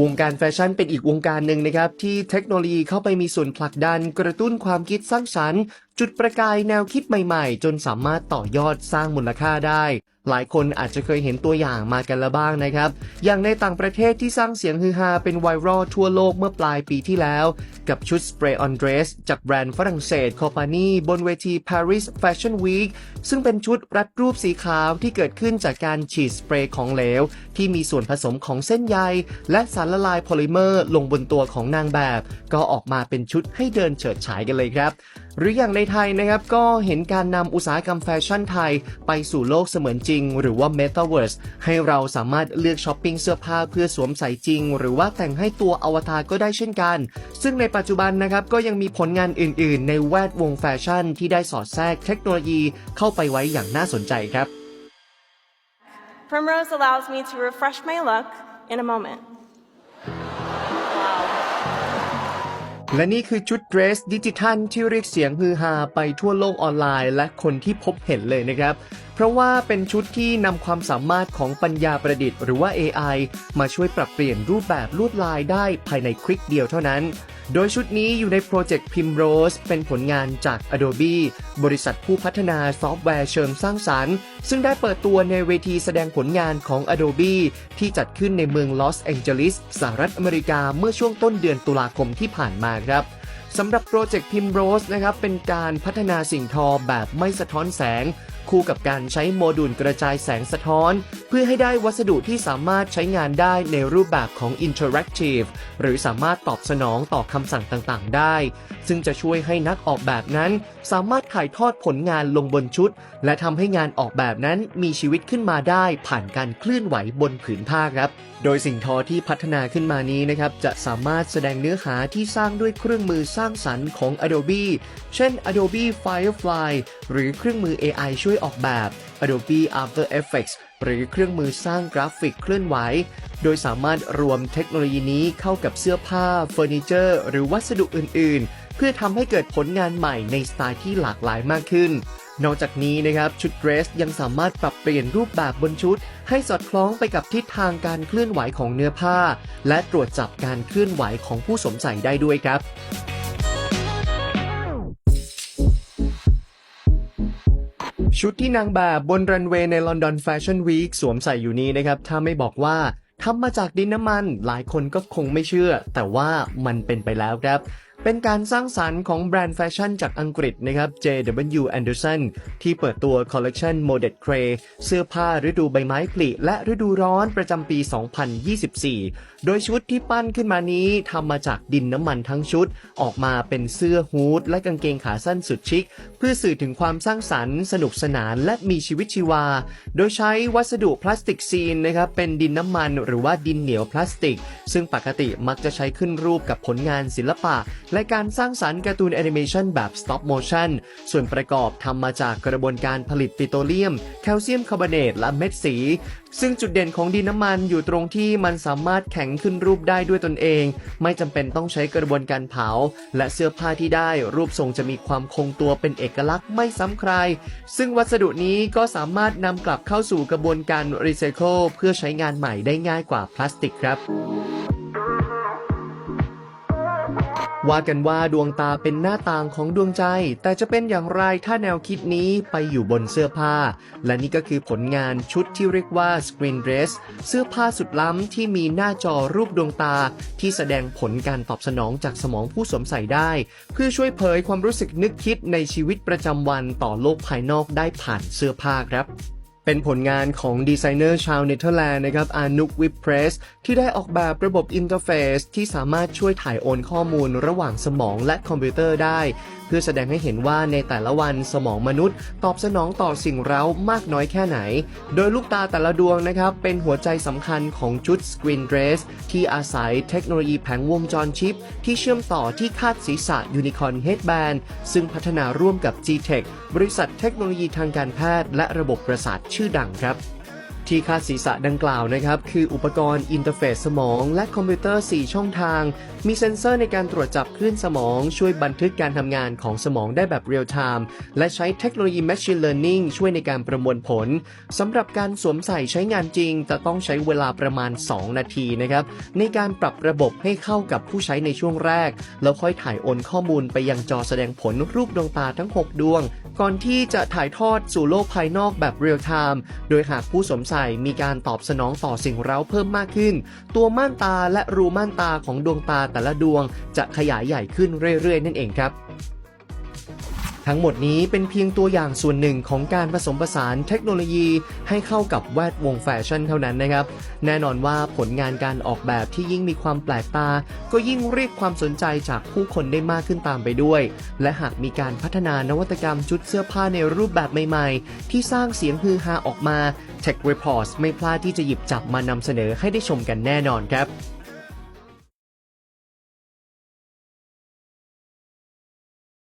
วงการแฟชั่นเป็นอีกวงการหนึ่งนะครับ ที่เทคโนโลยีเข้าไปมีส่วนผลักดัน กระตุ้นความคิดสร้างสรรค์ จุดประกายแนวคิดใหม่ๆ จนสามารถต่อยอดสร้างมูลค่าได้หลายคนอาจจะเคยเห็นตัวอย่างมากันแล้วบ้างนะครับ อย่างในต่างประเทศที่สร้างเสียงฮือฮาเป็นไวรัลทั่วโลกเมื่อปลายปีที่แล้ว กับชุดสเปรย์ออนเดรสจากแบรนด์ฝรั่งเศสคอปานีบนเวที Paris Fashion Week ซึ่งเป็นชุดรัดรูปสีขาวที่เกิดขึ้นจากการฉีดสเปรย์ของเหลว ที่มีส่วนผสมของเส้นใย และสารละลายโพลิเมอร์ลงบนตัวของนางแบบ ก็ออกมาเป็นชุดให้เดินเฉิดฉายกันเลยครับหรืออย่างในไทยนะครับก็เห็นการนำอุตสาหกรรมแฟชั่นไทย ไปสู่โลกเสมือนจริง หรือว่า Metaverse ให้เราสามารถเลือกช้อปปิ้งเสื้อผ้าเพื่อสวมใส่จริง หรือว่าแต่งให้ตัวอวตารก็ได้เช่นกัน ซึ่งในปัจจุบันนะครับก็ยังมีผลงานอื่น ๆ ในแวดวงแฟชั่น ที่ได้สอดแทรกเทคโนโลยีเข้าไปไว้อย่างน่าสนใจครับ Primrose allows me to refresh my look in a moment. และนี่คือชุดเดรสดิจิทัลที่เรียกเสียงฮือฮาไปทั่วโลกออนไลน์ และคนที่พบเห็นเลยนะครับ เพราะว่าเป็นชุดที่นำความสามารถของปัญญาประดิษฐ์หรือว่า AI มาช่วยปรับเปลี่ยนรูปแบบลวดลายได้ภายในคลิกเดียวเท่านั้น โดยชุดนี้อยู่ในโปรเจกต์ Primrose เป็นผลงานจาก Adobe บริษัทผู้พัฒนาซอฟต์แวร์เชิงสร้างสรรค์ ซึ่งได้เปิดตัวในเวทีแสดงผลงานของ Adobe ที่จัดขึ้นในเมืองลอสแองเจลิสสหรัฐอเมริกาเมื่อช่วงต้นเดือนตุลาคมที่ผ่านมาครับสำหรับโปรเจกต์ Primrose นะครับเป็นการพัฒนาสิ่งทอแบบไม่สะท้อนแสง คู่กับการใช้โมดูลกระจายแสงสะท้อน เพื่อให้ได้วัสดุที่สามารถใช้งานได้ในรูปแบบของ Interactive หรือสามารถตอบสนองต่อคำสั่งต่างๆ ได้ ซึ่งจะช่วยให้นักออกแบบนั้น สามารถถ่ายทอดผลงานลงบนชุด และทำให้งานออกแบบนั้นมีชีวิตขึ้นมาได้ผ่านการเคลื่อนไหวบนผืนผ้าครับโดยสิ่งทอที่พัฒนาขึ้นมานี้นะครับ จะสามารถแสดงเนื้อหาที่สร้างด้วยเครื่องมือสร้างสรรค์ของ Adobe เช่น Adobe Firefly หรือเครื่องมือ AI ช่วยออกแบบ Adobe After Effects หรือเครื่องมือสร้างกราฟิกเคลื่อนไหว โดยสามารถรวมเทคโนโลยีนี้เข้ากับเสื้อผ้าเฟอร์นิเจอร์ หรือวัสดุอื่น ๆ เพื่อทำให้เกิดผลงานใหม่ในสไตล์ที่หลากหลายมากขึ้น นอกจากนี้นะครับชุดเดรสยังสามารถปรับเปลี่ยนรูปแบบบนชุด ให้สอดคล้องไปกับทิศทางการเคลื่อนไหวของเนื้อผ้า และตรวจจับการเคลื่อนไหวของผู้สวมใส่ได้ด้วยครับชุดที่นางแบบบนรันเวย์ในลอนดอนแฟชั่นวีคสวมใส่อยู่นี้นะครับ ถ้าไม่บอกว่าทำมาจากดินน้ำมัน หลายคนก็คงไม่เชื่อ แต่ว่ามันเป็นไปแล้วครับ เป็นการสร้างสรรค์ของแบรนด์แฟชั่นจากอังกฤษนะครับ JW Anderson ที่เปิดตัวคอลเลกชัน Moded Cray เสื้อผ้าฤดูใบไม้ผลิและฤดูร้อนประจำปี 2024 โดยชุดที่ปั้นขึ้นมานี้ทำมาจากดินน้ำมันทั้งชุด ออกมาเป็นเสื้อฮูดและกางเกงขาสั้นสุดชิค เพื่อสื่อถึงความสร้างสรรค์ สนุกสนานและมีชีวิตชีวา โดยใช้วัสดุพลาสติกซีนนะครับเป็นดินน้ำมันหรือว่าดินเหนียวพลาสติก ซึ่งปกติมักจะใช้ขึ้นรูปกับผลงานศิลปะและการสร้างสรรค์การ์ตูนแอนิเมชันแบบ stop motion ส่วนประกอบทำมาจากกระบวนการผลิตปิโตรเลียม แคลเซียมคาร์บอเนตและเม็ดสี ซึ่งจุดเด่นของดินน้ำมันอยู่ตรงที่มันสามารถแข็งขึ้นรูปได้ด้วยตนเอง ไม่จำเป็นต้องใช้กระบวนการเผา และเสื้อผ้าที่ได้รูปทรงจะมีความคงตัวเป็นเอกลักษณ์ไม่ซ้ำใคร ซึ่งวัสดุนี้ก็สามารถนำกลับเข้าสู่กระบวนการรีไซเคิลเพื่อใช้งานใหม่ได้ง่ายกว่าพลาสติกครับ ว่ากันว่าดวงตาเป็นหน้าต่างของดวงใจ แต่จะเป็นอย่างไรถ้าแนวคิดนี้ไปอยู่บนเสื้อผ้า และนี่ก็คือผลงานชุดที่เรียกว่า Screen Dress เสื้อผ้าสุดล้ำที่มีหน้าจอรูปดวงตา ที่แสดงผลการตอบสนองจากสมองผู้สวมใส่ได้ เพื่อช่วยเผยความรู้สึกนึกคิดในชีวิตประจำวันต่อโลกภายนอกได้ผ่านเสื้อผ้าครับ เป็นผลงานของดีไซเนอร์ชาวเนเธอร์แลนด์นะครับอานุกวิปเพรสที่ได้ออกแบบระบบอินเทอร์เฟซที่สามารถช่วยถ่ายโอนข้อมูลระหว่างสมองและคอมพิวเตอร์ได้ เพื่อแสดงให้เห็นว่าในแต่ละวันสมองมนุษย์ ตอบสนองต่อสิ่งเร้ามากน้อยแค่ไหน โดยลูกตาแต่ละดวงนะครับ เป็นหัวใจสำคัญของชุด Screen Dress ที่อาศัยเทคโนโลยีแผงวงจรชิป ที่เชื่อมต่อที่คาดศีรษะ Unicorn Headband ซึ่งพัฒนาร่วมกับ G-Tech บริษัทเทคโนโลยีทางการแพทย์และระบบประสาทชื่อดังครับ ที่คาดศีรษะดังกล่าวนะครับ คืออุปกรณ์อินเทอร์เฟซสมอง และคอมพิวเตอร์ 4 ช่องทาง มีเซ็นเซอร์ในการตรวจจับคลื่นสมอง ช่วยบันทึกการทำงานของสมองได้แบบเรียลไทม์และใช้เทคโนโลยี Machine Learning ช่วยในการประมวลผลสำหรับการสวมใส่ใช้งานจริง จะต้องใช้เวลาประมาณ 2 นาทีนะครับ ในการปรับระบบให้เข้ากับผู้ใช้ในช่วงแรก แล้วค่อยถ่ายโอนข้อมูลไปยังจอแสดงผลรูปดวงตาทั้ง 6 ดวง ก่อนที่จะถ่ายทอดสู่โลกภายนอกแบบเรียลไทม์ โดยหากผู้สวมใส่มีการตอบสนองต่อสิ่งเร้าเพิ่มมากขึ้น ตัวม่านตาและรูม่านตาของดวงตาแต่ละดวงจะขยายใหญ่ขึ้นเรื่อยๆ นั่นเองครับ ทั้งหมดนี้เป็นเพียงตัวอย่างส่วนหนึ่งของการผสมผสานเทคโนโลยีให้เข้ากับแวดวงแฟชั่นเท่านั้นนะครับ แน่นอนว่าผลงานการออกแบบที่ยิ่งมีความแปลกตา ก็ยิ่งเรียกความสนใจจากผู้คนได้มากขึ้นตามไปด้วย และหากมีการพัฒนานวัตกรรมชุดเสื้อผ้าในรูปแบบใหม่ ๆ ที่สร้างเสียงฮือฮาออกมา Tech Reports ไม่พลาดที่จะหยิบจับมานำเสนอให้ได้ชมกันแน่นอนครับ